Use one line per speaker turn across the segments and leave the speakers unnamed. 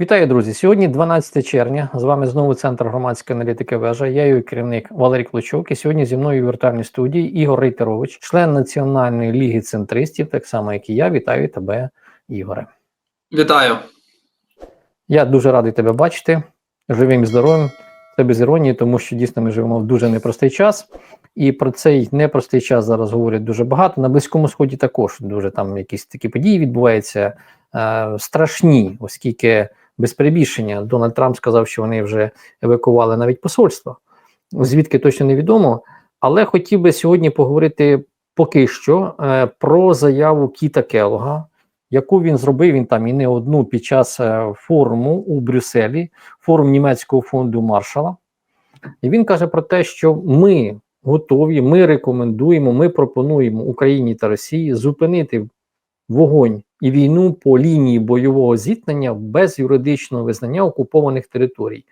Вітаю, друзі! Сьогодні 12 червня. З вами знову центр громадської аналітики вежа. Я її керівник Валерій Клочок. І сьогодні зі мною в віртуальній студії Ігор Рейтерович, член Національної ліги центристів, так само як і я. Вітаю тебе, Ігоре.
Вітаю.
Я дуже радий тебе бачити. Живим і здоровим. Це без іронії, тому що дійсно ми живемо в дуже непростий час. І про цей непростий час зараз говорять дуже багато. На Близькому Сході також дуже там якісь такі події відбуваються е, страшні, оскільки без перебільшення Дональд Трамп сказав, що вони вже евакували навіть посольство. Звідки точно невідомо. Але хотів би сьогодні поговорити поки що е, про заяву Кіта Келога, яку він зробив він там і не одну під час е, форуму у Брюсселі, форум німецького фонду Маршала. І він каже про те, що ми готові, ми рекомендуємо, ми пропонуємо Україні та Росії зупинити вогонь і війну по лінії бойового зіткнення без юридичного визнання окупованих територій.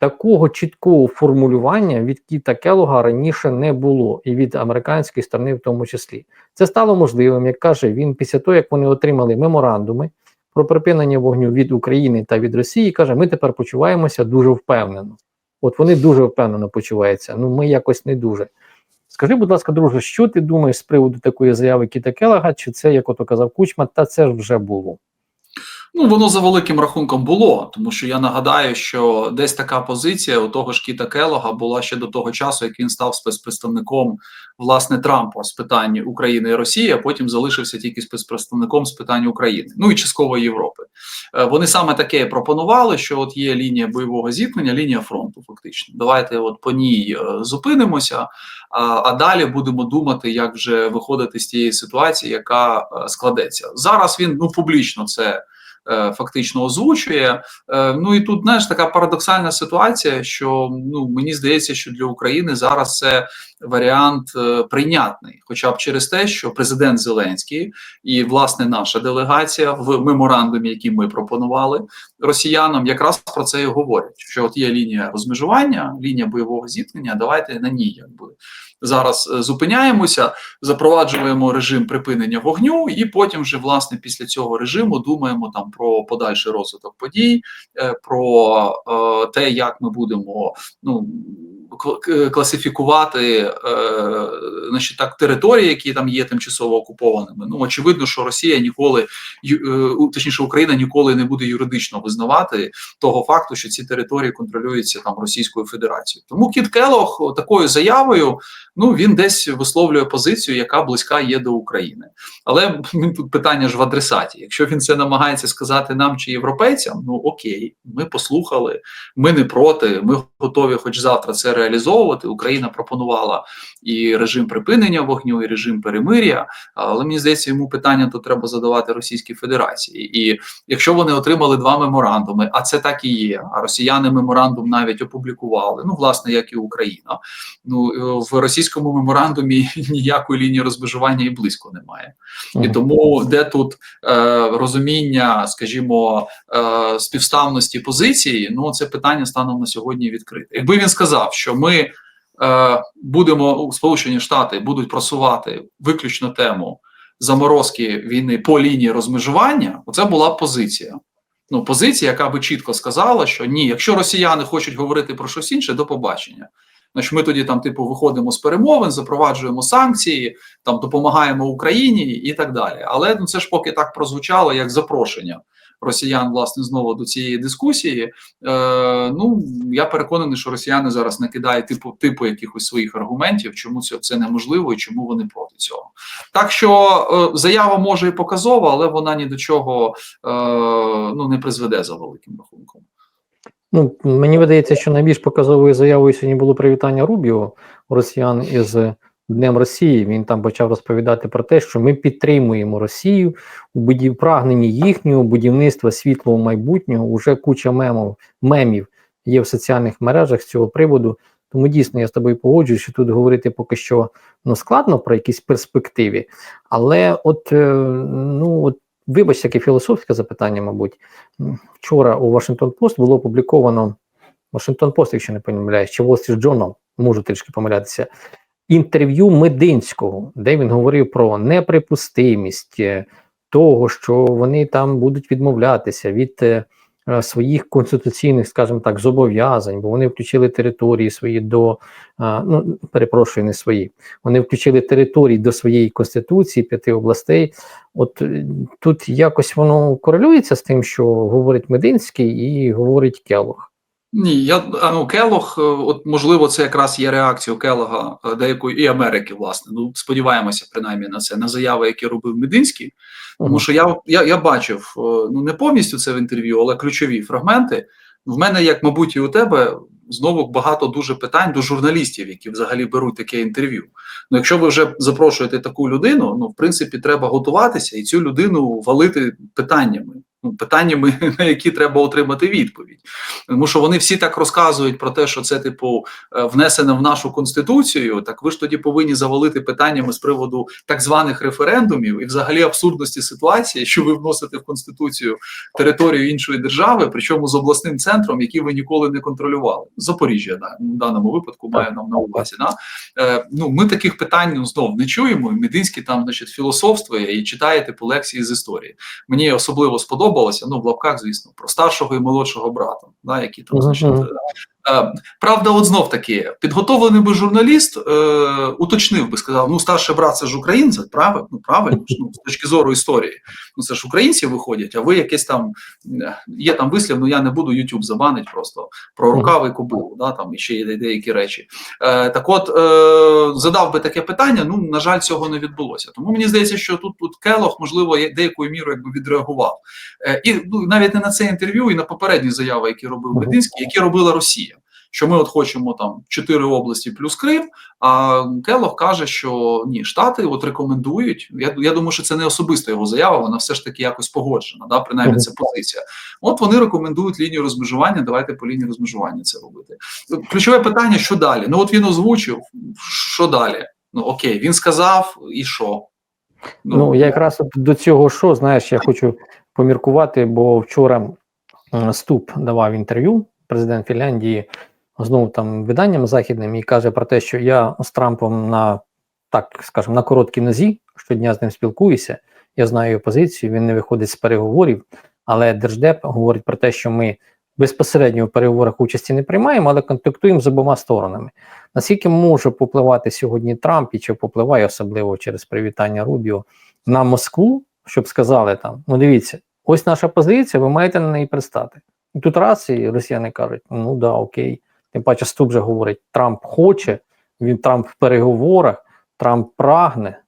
Такого чіткого формулювання від Кіта Келога раніше не було, і від американської сторони, в тому числі, це стало можливим, як каже він, після того, як вони отримали меморандуми про припинення вогню від України та від Росії, каже: ми тепер почуваємося дуже впевнено. От вони дуже впевнено почуваються. Ну ми якось не дуже. Скажи, будь ласка, друже, що ти думаєш з приводу такої заяви Кіта Келага? Чи це, як ото казав Кучма, та це ж вже було?
Ну, воно за великим рахунком було, тому що я нагадаю, що десь така позиція у того ж Кіта Келога була ще до того часу, як він став спецпредставником власне Трампа з питань України і Росії, а потім залишився тільки спецпредставником з питань України, ну і частково Європи. Е, Вони саме таке пропонували, що от є лінія бойового зіткнення, лінія фронту. Фактично, давайте от по ній е, зупинимося, а, далі будемо думати, як вже виходити з тієї ситуації, яка е, складеться зараз. Він ну публічно це фактично озвучує. Е, Ну і тут знаєш така парадоксальна ситуація, що ну мені здається, що для України зараз це варіант е, прийнятний, хоча б через те, що президент Зеленський і власне наша делегація в меморандумі, який ми пропонували росіянам, якраз про це і говорять: що от є лінія розмежування, лінія бойового зіткнення. Давайте на ній якби зараз е, зупиняємося, запроваджуємо режим припинення вогню, і потім вже власне після цього режиму думаємо там про подальший розвиток подій, е, про те, як ми будемо ну. Класифікувати е, значить, так території, які там є тимчасово окупованими. Ну очевидно, що Росія ніколи е, точніше Україна ніколи не буде юридично визнавати того факту, що ці території контролюються там Російською Федерацією. Тому Кіт Келох такою заявою ну він десь висловлює позицію, яка близька є до України. Але тут питання ж в адресаті. Якщо він це намагається сказати нам чи європейцям, ну окей, ми послухали, ми не проти, ми готові, хоч завтра це реалізовувати. Україна пропонувала і режим припинення вогню, і режим перемир'я. Але мені здається, йому питання то треба задавати Російській Федерації. І якщо вони отримали два меморандуми, а це так і є. А росіяни меморандум навіть опублікували. Ну, власне, як і Україна. Ну в російському меморандумі ніякої лінії розмежування і близько немає. І тому де тут е, розуміння, скажімо, е, співставності позиції, ну це питання станом на сьогодні відкрите. Якби він сказав, що ми е, будемо Сполучені Штати будуть просувати виключно тему заморозки війни по лінії розмежування, оце була позиція. Ну, позиція, яка би чітко сказала, що ні, якщо росіяни хочуть говорити про щось інше, до побачення. Значить, ми тоді там, типу, виходимо з перемовин, запроваджуємо санкції, там допомагаємо Україні і так далі. Але ну це ж поки так прозвучало як запрошення росіян, власне, знову до цієї дискусії. Е, ну я переконаний, що росіяни зараз накидають типу типу якихось своїх аргументів, чому це, це неможливо і чому вони проти цього. Так що е, заява може і показова, але вона ні до чого е, ну не призведе за великим рахунком.
Ну, мені видається, що найбільш показовою заявою сьогодні було привітання Рубіо росіян із Днем Росії. Він там почав розповідати про те, що ми підтримуємо Росію у будів прагненні їхнього будівництва світлого майбутнього. Уже куча мемів, мемів є в соціальних мережах з цього приводу. Тому дійсно я з тобою погоджуюсь, що тут говорити поки що ну складно про якісь перспективи. Але от е, ну от вибач, таке філософське запитання, мабуть. Вчора у Washington Post було опубліковано Washington Post, якщо не помиляюсь, чи Wall Street Journal, можу трішки помилятися, інтерв'ю Мединського, де він говорив про неприпустимість е, того, що вони там будуть відмовлятися від е, е, своїх конституційних, скажімо так, зобов'язань, бо вони включили території свої до ну перепрошую, не свої. Вони включили території до своєї конституції п'яти областей. От тут якось воно корелюється з тим, що говорить Мединський і говорить Келох.
Ні, я ну Келох, е, от можливо, це якраз є реакцією Келога е, деякої і Америки, власне. Ну сподіваємося, принаймні на це на заяви, які робив Мединський. Тому що я я, я бачив е, ну не повністю це в інтерв'ю, але ключові фрагменти. В мене, як мабуть, і у тебе знову багато дуже питань до журналістів, які взагалі беруть таке інтерв'ю. Ну, якщо ви вже запрошуєте таку людину, ну в принципі, треба готуватися і цю людину валити питаннями. Ну, питаннями, на які треба отримати відповідь, тому що вони всі так розказують про те, що це типу е, внесено в нашу конституцію. Так ви ж тоді повинні завалити питаннями з приводу так званих референдумів і взагалі абсурдності ситуації, що ви вносите в конституцію територію іншої держави, причому з обласним центром, який ви ніколи не контролювали. Запоріжжя да, в даному випадку має нам на увазі. Да? Е, ну ми таких питань ну, знов не чуємо. Мединський там, значить, філософствує і читає типу лекції з історії. Мені особливо сподобалося, ну в лапках, звісно, про старшого і молодшого брата, да, які там значить. Е, Правда, от знов таки, підготовлений би журналіст е, уточнив би, сказав: ну, старший брат це ж українець, правильно? Ну, правильно ж, ну, з точки зору історії. Ну це ж українці виходять, а ви якесь там е, є там вислів, ну я не буду YouTube забанить просто про рукави кобилу, да, там і ще є деякі речі. Е, так от е, задав би таке питання. Ну, на жаль, цього не відбулося. Тому мені здається, що тут, тут Келох, можливо, деякою мірою якби відреагував. Е, і ну, навіть не на це інтерв'ю, і на попередні заяви, які робив
Мгм.
Мединський, які робила Росія. Що ми от хочемо там чотири області плюс Крим. А Келох каже, що ні, штати от рекомендують. Я, я думаю, що це не особиста його заява, вона все ж таки якось погоджена. Да, принаймні це позиція. От вони рекомендують лінію розмежування. Давайте по лінії розмежування це робити. Ключове питання: що далі? Ну от він озвучив, що далі? Ну окей, він сказав, і що?
Ну, я якраз до цього що, знаєш, я хочу поміркувати, бо вчора Ступ давав інтерв'ю, президент Фінляндії, знову там виданням західним, і каже про те, що я з Трампом на так скажемо, на короткій нозі щодня з ним спілкуюся. Я знаю його позицію, він не виходить з переговорів, але Держдеп говорить про те, що ми безпосередньо в переговорах участі не приймаємо, але контактуємо з обома сторонами. Наскільки може попливати сьогодні Трамп і чи попливає особливо через привітання Рубіо на Москву, щоб сказали там: ну дивіться, ось наша позиція, ви маєте на неї пристати. І тут раз і росіяни кажуть: ну да, окей. Тим паче Стук вже говорить: Трамп хоче, він Трамп в переговорах, Трамп прагне.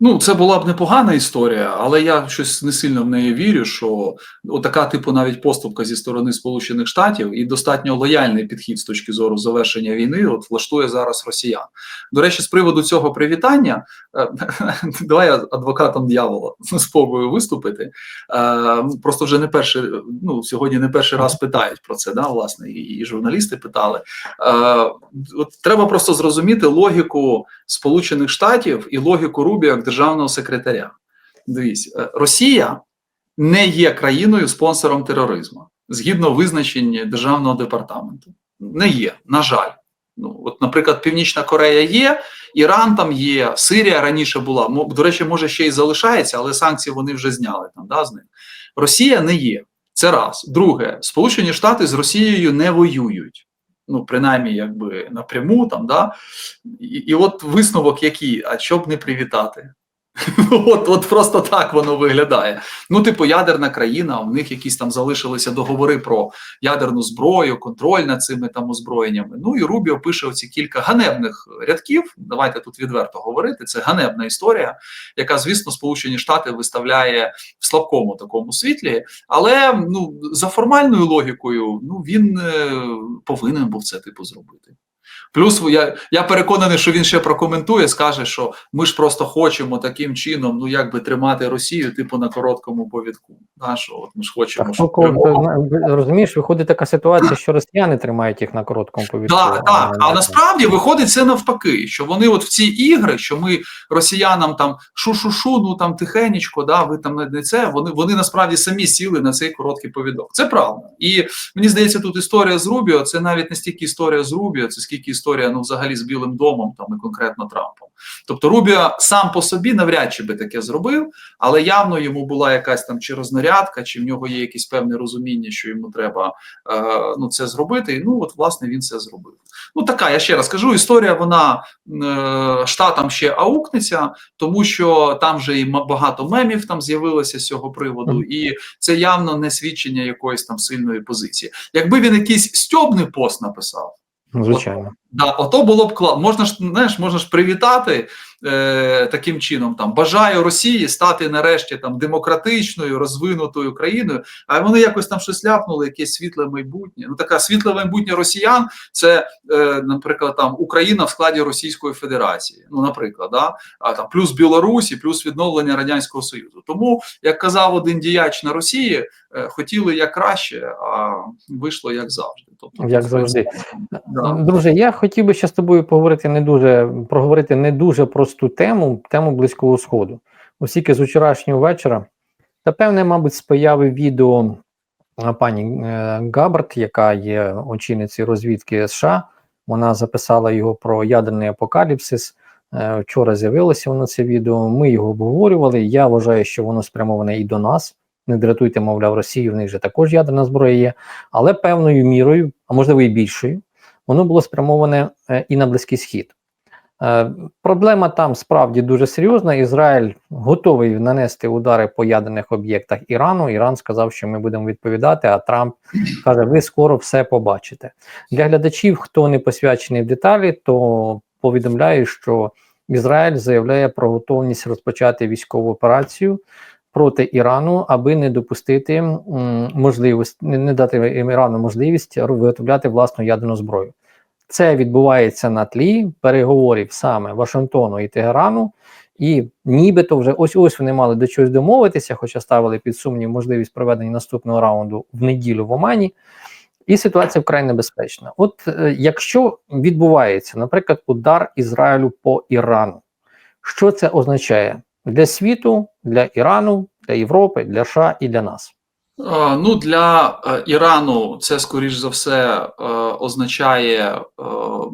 Ну, це була б непогана історія, але я щось не сильно в неї вірю, що отака, типу, навіть поступка зі сторони Сполучених Штатів і достатньо лояльний підхід з точки зору завершення війни, от влаштує зараз росіян. До речі, з приводу цього привітання, е, давай я адвокатом дьявола спробую виступити. Е, Просто вже не перший, ну сьогодні не перший раз питають про це, да, власне, і, і журналісти питали. Е, От треба просто зрозуміти логіку Сполучених Штатів і логіку Рубі як державного секретаря. Дивіться, е, Росія не є країною спонсором тероризму згідно визначення державного департаменту. Не є, на жаль. Ну, от, наприклад, Північна Корея є, Іран там є, Сирія раніше була. До речі, може ще й залишається, але санкції вони вже зняли там, да, з них. Росія не є. Це раз. Друге, Сполучені Штати з Росією не воюють. Ну, принаймні, якби напряму там, да. І, і от висновок який, а щоб не привітати. От, от просто так воно виглядає. Ну, типу, ядерна країна, у них якісь там залишилися договори про ядерну зброю, контроль над цими там озброєннями. Ну і Рубіо пише оці кілька ганебних рядків. Давайте тут відверто говорити. Це ганебна історія, яка, звісно, Сполучені Штати виставляє в слабкому такому світлі. Але ну за формальною логікою, ну він е, повинен був це типу зробити. Плюс я, я переконаний, що він ще прокоментує, скаже, що ми ж просто хочемо таким чином, ну якби тримати Росію, типу на короткому повідку. Да, що от ми ж хочемо,
Так,
щоб
ну, коли, розумієш, виходить така ситуація, що росіяни тримають їх на короткому повітрі.
Так, так. А насправді виходить це навпаки, що вони от в ці ігри, що ми росіянам там шу-шу-шу, ну там тихенечко, да, ви там не- не це. Вони вони насправді самі сіли на цей короткий повідок. Це правда. І мені здається, тут історія з Рубіо, це навіть не стільки історія з Рубіо, це скільки скільки історія ну взагалі з Білим домом, там і конкретно Трампом. Тобто Рубіо сам по собі навряд чи би таке зробив, але явно йому була якась там чи рознарядка, чи в нього є якесь певне розуміння, що йому треба е, ну це зробити. І ну от власне він це зробив. Ну така я ще раз кажу, історія вона е, штатам ще аукнеться, тому що там вже і багато мемів там з'явилося з цього приводу, і це явно не свідчення якоїсь там сильної позиції. Якби він якийсь стьобний пост написав.
Звичайно.
Да, ото було б класно. Можна ж знаєш, можна ж привітати е, таким чином. Там бажаю Росії стати нарешті там демократичною, розвинутою країною. А вони якось там щось ляпнули, якесь світле майбутнє. Ну така світле майбутнє росіян. Це, е, наприклад, там Україна в складі Російської Федерації. Ну, наприклад, да? а там плюс Білорусь і плюс відновлення радянського союзу. Тому, як казав один діяч на Росії, е, хотіли як краще, а вийшло як завжди. Тобто,
Як завжди.
Да.
Друже, я хотів би ще з тобою поговорити не дуже проговорити не дуже просту тему, тему Близького Сходу. Оскільки з вчорашнього вечора, та певне, мабуть, з появи відео пані е, Габард, яка є очільницею розвідки США, вона записала його про ядерний апокаліпсис. Е, Вчора з'явилося воно це відео. Ми його обговорювали. Я вважаю, що воно спрямоване і до нас. Не дратуйте, мовляв, Росію, в них же також ядерна зброя є, але певною мірою, а можливо і більшою, воно було спрямоване е, і на Близький Схід. Е, Проблема там справді дуже серйозна. Ізраїль готовий нанести удари по ядерних об'єктах Ірану. Іран сказав, що ми будемо відповідати. А Трамп каже: ви скоро все побачите. Для глядачів, хто не посвячений в деталі, то повідомляю, що Ізраїль заявляє про готовність розпочати військову операцію проти Ірану, аби не допустити м, можливість, не, не дати Ірану можливість виготовляти власну ядерну зброю. Це відбувається на тлі переговорів саме Вашингтону і Тегерану, і нібито вже ось ось вони мали до чогось домовитися, хоча ставили під сумнів можливість проведення наступного раунду в неділю в Омані. І ситуація вкрай небезпечна. От е, якщо відбувається, наприклад, удар Ізраїлю по Ірану, що це означає для світу, для Ірану, для Європи, для США і для нас?
Ну, для е, Ірану це, скоріш за все, е, означає е,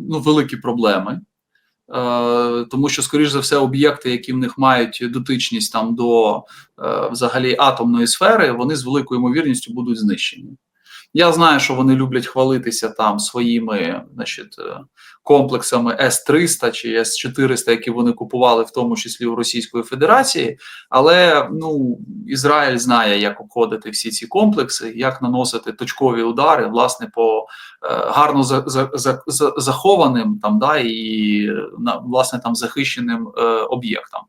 ну, великі проблеми. Тому що, скоріш за все, об'єкти, які в них мають дотичність там до взагалі атомної сфери, вони з великою ймовірністю будуть знищені. Я знаю, що вони люблять хвалитися там своїми значить, комплексами С-300 чи С-400, які вони купували, в тому числі у Російської Федерації. Але ну, Ізраїль знає, як обходити всі ці комплекси, як наносити точкові удари, власне, по е, гарно за, за, за, за, захованим там, да, і на, власне там захищеним е, об'єктам.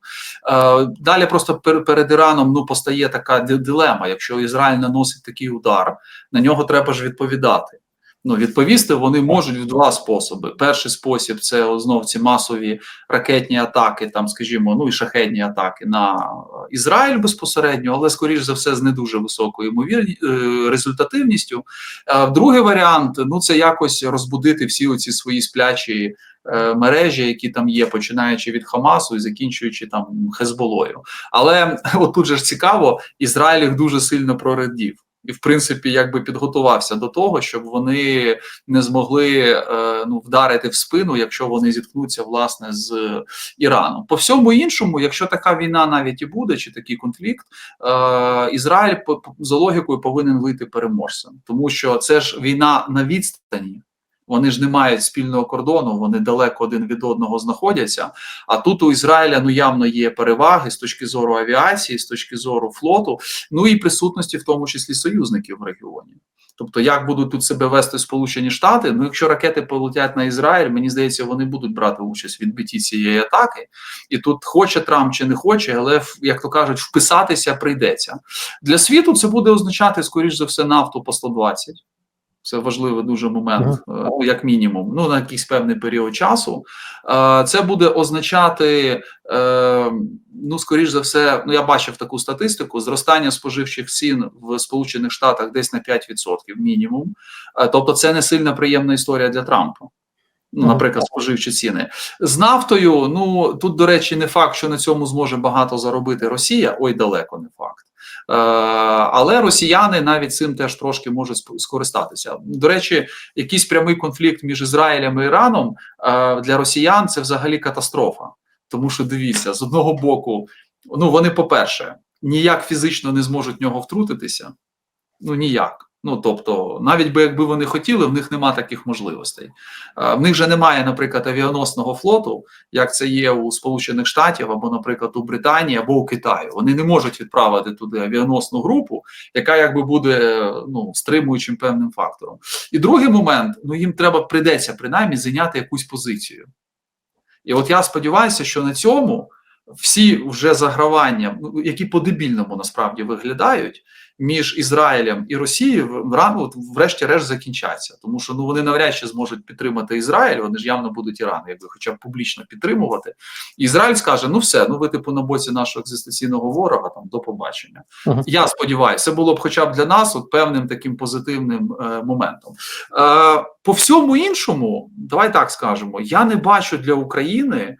Е, далі просто пер, перед Іраном ну, постає така ди- дилема. Якщо Ізраїль наносить такий удар, на нього треба ж відповідати. Ну, відповісти вони можуть в два способи. Перший спосіб це знов ці масові ракетні атаки, там, скажімо, ну і шахетні атаки на Ізраїль безпосередньо, але скоріш за все з не дуже високою ймовірні е, результативністю. А другий варіант ну це якось розбудити всі оці свої сплячі е, мережі, які там є, починаючи від Хамасу і закінчуючи там Хезболою. Але от тут же ж цікаво, Ізраїль їх дуже сильно прорадів. І, в принципі, якби підготувався до того, щоб вони не змогли е, ну, вдарити в спину, якщо вони зіткнуться власне з Іраном. По всьому іншому, якщо така війна навіть і буде, чи такий конфлікт, е, Ізраїль по, за логікою повинен вийти переможцем, тому що це ж війна на відстані. Вони ж не мають спільного кордону, вони далеко один від одного знаходяться. А тут у Ізраїля ну явно є переваги з точки зору авіації, з точки зору флоту, ну і присутності, в тому числі союзників в регіоні. Тобто, як будуть тут себе вести Сполучені Штати? Ну, якщо ракети полетять на Ізраїль, мені здається, вони будуть брати участь в відбитті цієї атаки. І тут хоче Трамп чи не хоче, але як то кажуть, вписатися прийдеться. Для світу це буде означати, скоріш за все, нафту по 120. Це важливий дуже момент, е, ну, як мінімум, ну на якийсь певний період часу. Е, Це буде означати, е, ну скоріш за все, ну я бачив таку статистику: зростання споживчих цін в Сполучених Штатах десь на 5% мінімум. Тобто, це не сильно приємна історія для Трампа. Ну, наприклад, споживчі ціни з нафтою. Ну тут, до речі, не факт, що на цьому зможе багато заробити Росія. Ой, далеко не факт. Е, але росіяни навіть цим теж трошки можуть скористатися. До речі, якийсь прямий конфлікт між Ізраїлем і Іраном е, для росіян це взагалі катастрофа. Тому що дивіться, з одного боку, ну вони, по-перше, ніяк фізично не зможуть в нього втрутитися. Ну ніяк. Ну тобто, навіть би якби вони хотіли, в них нема таких можливостей. Е, В них же немає, наприклад, авіаносного флоту, як це є у Сполучених Штатів або, наприклад, у Британії або у Китаї. Вони не можуть відправити туди авіаносну групу, яка якби буде ну стримуючим певним фактором. І другий момент: ну їм треба прийдеться принаймні зайняти якусь позицію. І от я сподіваюся, що на цьому всі вже загравання, ну, які по-дебільному насправді виглядають між Ізраїлем і Росією, врешті-решт закінчаться. Тому що ну вони навряд чи зможуть підтримати Ізраїль, вони ж явно будуть Іран, якби хоча б публічно підтримувати. І Ізраїль скаже: ну все, ну ви типу на боці нашого екзистенційного ворога, там до побачення.
Мгм.
Я сподіваюся, це було б хоча б для нас от певним таким позитивним е, моментом. Е, по всьому іншому, давай так скажемо, я не бачу для України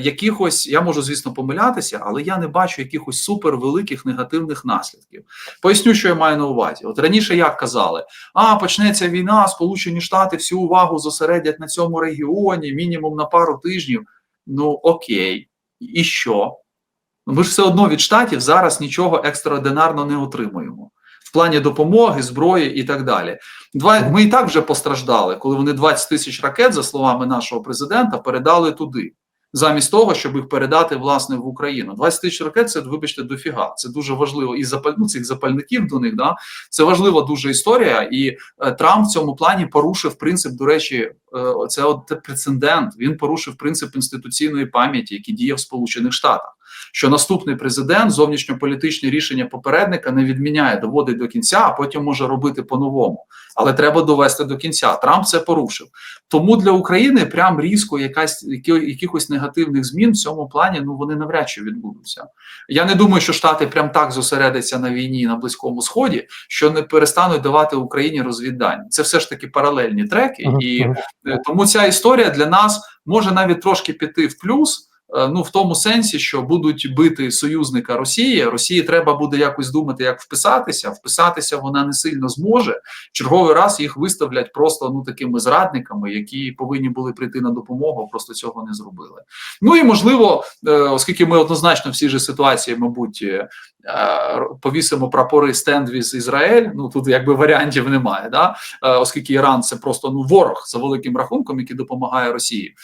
якихось, я можу, звісно, помилятися, але я не бачу якихось супервеликих негативних наслідків. Поясню, що я маю на увазі. От раніше як казали: а почнеться війна, Сполучені Штати всю увагу зосередять на цьому регіоні, мінімум на пару тижнів. Ну окей, і що? Ну, Ми ж все одно від штатів зараз нічого екстраординарно не отримуємо. В плані допомоги, зброї і так далі. Два ми і так вже постраждали, коли вони 20 тисяч ракет, за словами нашого президента, передали туди, замість того, щоб їх передати власне в Україну. 20 тисяч ракет це, вибачте, дофіга. Це дуже важливо. І запаль... ну, цих запальників до них, да, це важлива дуже історія. І е, Трамп в цьому плані порушив принцип. До речі, е, це от прецедент. Він порушив принцип інституційної пам'яті, який діє в Сполучених Штатах. Що наступний президент зовнішньополітичні рішення попередника не відміняє, доводить до кінця, а потім може робити по-новому. Але треба довести до кінця. Трамп це порушив. Тому для України прям різко якась які, якихось негативних змін в цьому плані ну вони навряд чи відбудуться. Я не думаю, що Штати прям так зосередяться на війні на близькому сході, що не перестануть давати Україні розвіддань. Це все ж таки паралельні треки, і. Е, Тому ця історія для нас може навіть трошки піти в плюс. Е, Ну, в тому сенсі, що будуть бити союзника Росії. Росії треба буде якось думати, як вписатися. Вписатися вона не сильно зможе. Черговий раз їх виставлять просто ну такими зрадниками, які повинні були прийти на допомогу, просто цього не зробили. Ну і можливо, е, оскільки ми однозначно в цій же ситуації, мабуть, е, повісимо прапори стенд віз Ізраїль. Ну тут якби варіантів немає. Да? Оскільки Іран це просто ну ворог за великим рахунком, який допомагає Росії.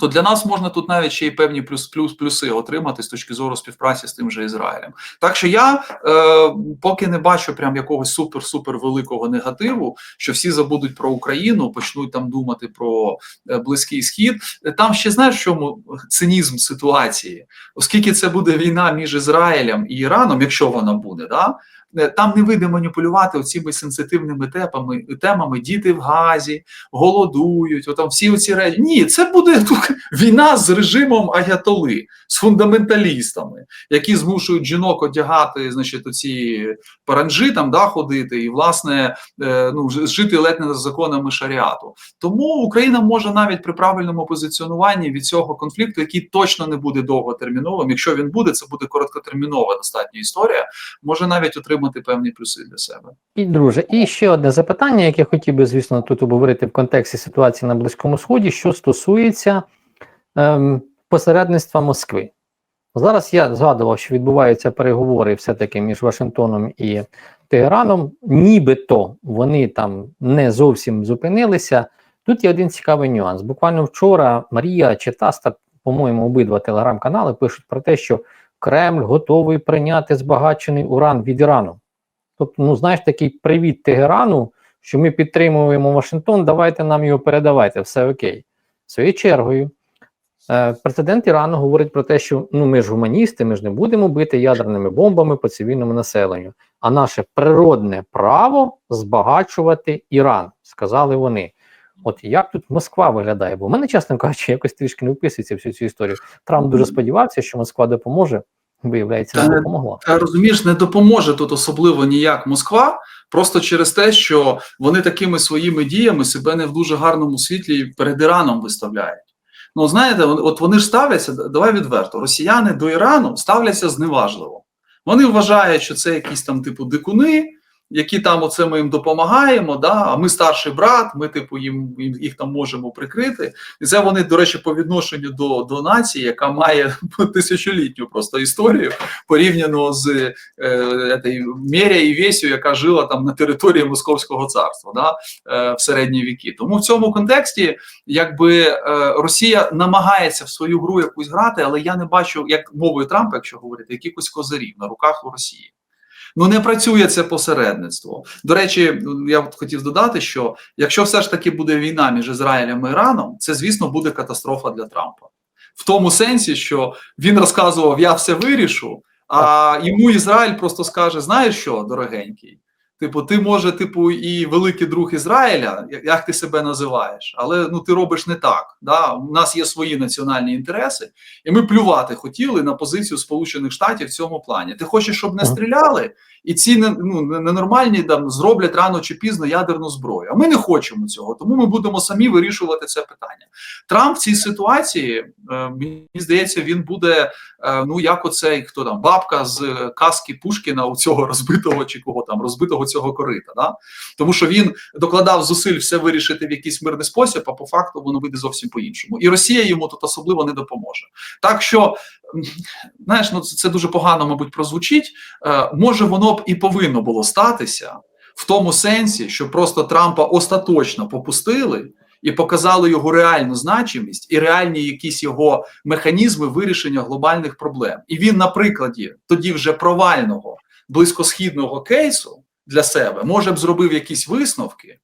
То для нас можна тут навіть ще й певні плюс, плюс плюси отримати з точки зору співпраці з тим же Ізраїлем. Так що я е, поки не бачу прям якогось супер-супер великого негативу, що всі забудуть про Україну, почнуть там думати про е, близький схід. Там ще знаєш, в чому цинізм ситуації, оскільки це буде війна між Ізраїлем і Іраном, якщо вона буде, да. Е, Там не вийде маніпулювати оціми сенситивними тепами, темами діти в газі, голодують, отам всі оці речі. Ні, це буде війна з режимом аятоли, з фундаменталістами, які змушують жінок одягати, значить, оці паранджі там да, ходити, і власне е, ну жити ледь не за законами шаріату. Тому Україна може навіть при правильному позиціонуванні від цього конфлікту, який точно не буде довготерміновим. Якщо він буде, це буде короткотермінова достатня історія. Може навіть отримати певні плюси для себе.
І друже, і ще одне запитання, яке хотів би, звісно, тут обговорити в контексті ситуації на Близькому Сході, що стосується ем, посередництва Москви. Зараз я згадував, що відбуваються переговори все-таки між Вашингтоном і Тегераном. Нібито вони там не зовсім зупинилися. Тут є один цікавий нюанс. Буквально вчора Марія чи Таста, по-моєму, обидва телеграм-канали пишуть про те, що Кремль готовий прийняти збагачений уран від Ірану. Тобто, ну знаєш, такий привіт Тегерану, що ми підтримуємо Вашингтон, давайте нам його передавайте, все окей. Своєю чергою, е, президент Ірану говорить про те, що ну ми ж гуманісти, ми ж не будемо бити ядерними бомбами по цивільному населенню. А наше природне право збагачувати Іран, сказали вони. От як тут Москва виглядає? Бо в мене, чесно кажучи, якось трішки не вписується всю цю історію. Трамп дуже сподівався, що Москва допоможе. Виявляється, не
допомогло. розумієш, не допоможе тут особливо ніяк Москва, просто через те, що вони такими своїми діями себе не в дуже гарному світлі перед Іраном виставляють. Ну, знаєте, от вони ж ставляться, давай відверто, росіяни до Ірану ставляться зневажливо. Вони вважають, що це якісь там типу дикуни, які там оце ми їм допомагаємо, да, а ми старший брат, ми, типу, їм, їх там можемо прикрити. І це вони, до речі, по відношенню до, до нації, яка має тисячолітню просто історію порівняно з е, Меря і Весю, яка жила там на території Московського царства да, е, в середні віки. Тому в цьому контексті, якби е, Росія намагається в свою гру якусь грати, але я не бачу, як мовою Трампа, якщо говорити, якихось козирів на руках у Росії. Ну не працює це посередництво. До речі, я от хотів додати, що якщо все ж таки буде війна між Ізраїлем і Іраном, це звісно буде катастрофа для Трампа. В тому сенсі, що він розказував, я все вирішу, а йому Ізраїль просто скаже: знаєш що, дорогенький? Типу, ти може, типу, і великий друг Ізраїля, як- ти себе називаєш, але ну ти робиш не так. Да? У нас є свої національні інтереси, і ми плювати хотіли на позицію Сполучених Штатів в цьому плані. Ти хочеш, щоб не стріляли, і ці ну, ненормальні там зроблять рано чи пізно ядерну зброю. А ми не хочемо цього, тому ми будемо самі вирішувати це питання. Трамп в цій ситуації, е, мені здається, він буде е, ну як оцей хто там бабка з казки Пушкіна у цього розбитого чи кого там розбитого цього корита. Да? Тому що він докладав зусиль все вирішити в якийсь мирний спосіб, а по факту воно вийде зовсім по-іншому. І Росія йому тут особливо не допоможе. Так що, знаєш, ну це, дуже погано, мабуть, прозвучить. Е, може, воно б і повинно було статися в тому сенсі, що просто Трампа остаточно попустили. І показали його реальну значимість і реальні якісь його механізми вирішення глобальних проблем. І він, на прикладі тоді вже провального близькосхідного кейсу для себе може б зробив якісь висновки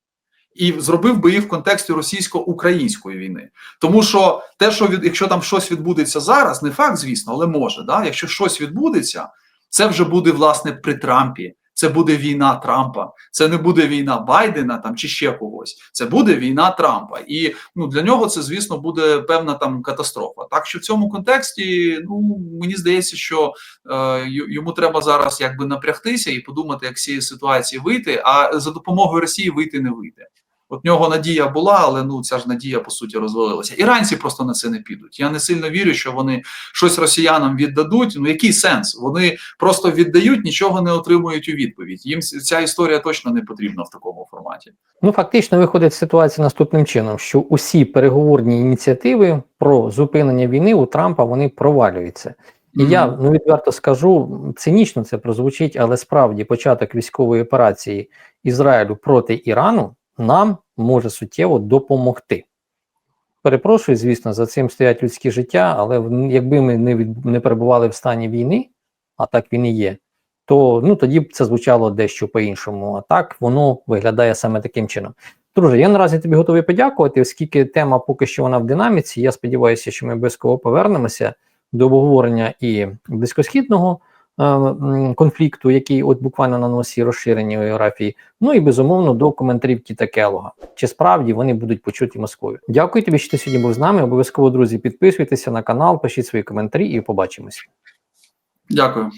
і зробив би їх в контексті російсько-української війни. Тому що те, що від, якщо там щось відбудеться зараз, не факт, звісно, але може. Да? Якщо щось відбудеться, це вже буде власне при Трампі. Це буде війна Трампа, це не буде війна Байдена там чи ще когось. Це буде війна Трампа, і ну для нього це звісно буде певна там катастрофа. Так що в цьому контексті, ну мені здається, що е, йому треба зараз якби напрягтися і подумати, як з цієї ситуації вийти. А за допомогою Росії вийти не вийде. От нього надія була, але ну ця ж надія по суті розвалилася. Іранці просто на це не підуть. Я не сильно вірю, що вони щось росіянам віддадуть. Ну який сенс? Вони просто віддають, нічого не отримують у відповідь. Їм ця історія точно не потрібна в такому форматі.
Ну, фактично виходить ситуація наступним чином, що усі переговорні ініціативи про зупинення війни у Трампа вони провалюються. І я ну відверто скажу, цинічно це прозвучить, але справді початок військової операції Ізраїлю проти Ірану нам може суттєво допомогти. Перепрошую, звісно, за цим стоять людські життя, але якби ми не, від, не перебували в стані війни, а так він і є, то ну тоді б це звучало дещо по-іншому. А так воно виглядає саме таким чином. Друже, я наразі тобі готовий подякувати, оскільки тема поки що вона в динаміці. Я сподіваюся, що ми обов'язково повернемося до обговорення і близькосхідного конфлікту, який от буквально на носі розширені географії, ну і безумовно до коментарів Кіта Келога. Чи справді вони будуть почуті Москвою? Дякую тобі, що ти сьогодні був з нами. Обов'язково, друзі, підписуйтеся на канал, пишіть свої коментарі і побачимось.
Дякую.